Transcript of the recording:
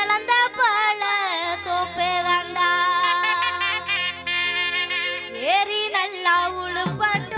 இழந்த பல தோப்பேதாண்டா ஏறி நல்லா உழுப்பாட்டு